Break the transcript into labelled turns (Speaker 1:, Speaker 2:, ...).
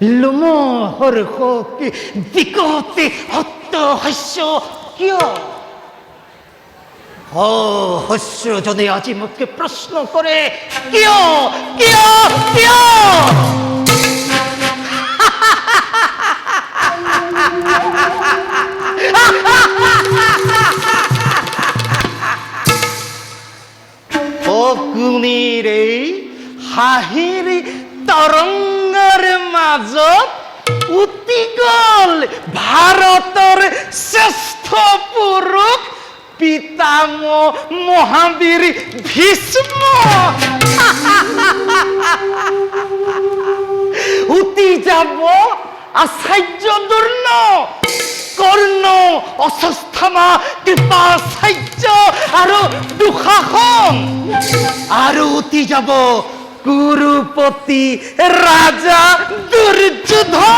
Speaker 1: লোমহৰ hockey বিকতে সত্য শস্য কিয় অ শস্যজনে আজি মোকে প্ৰশ্ন কৰে কিয় কিয় কিয় এই হাঁহিৰ তৰংগৰ মাজত উটি গ'ল। ভাৰতৰ শ্ৰেষ্ঠ পুৰুষ পিতামহ মহাবীৰ ভীষ্ম। উটি যাব আচাৰ্য দুৰ্ণ কৰ্ণ অস্বস্থামা কৃপাচাৰ্য আৰু দুঃশাসন আৰু উঠি যাব। কুৰুপতি ৰাজা দুৰ্যোধন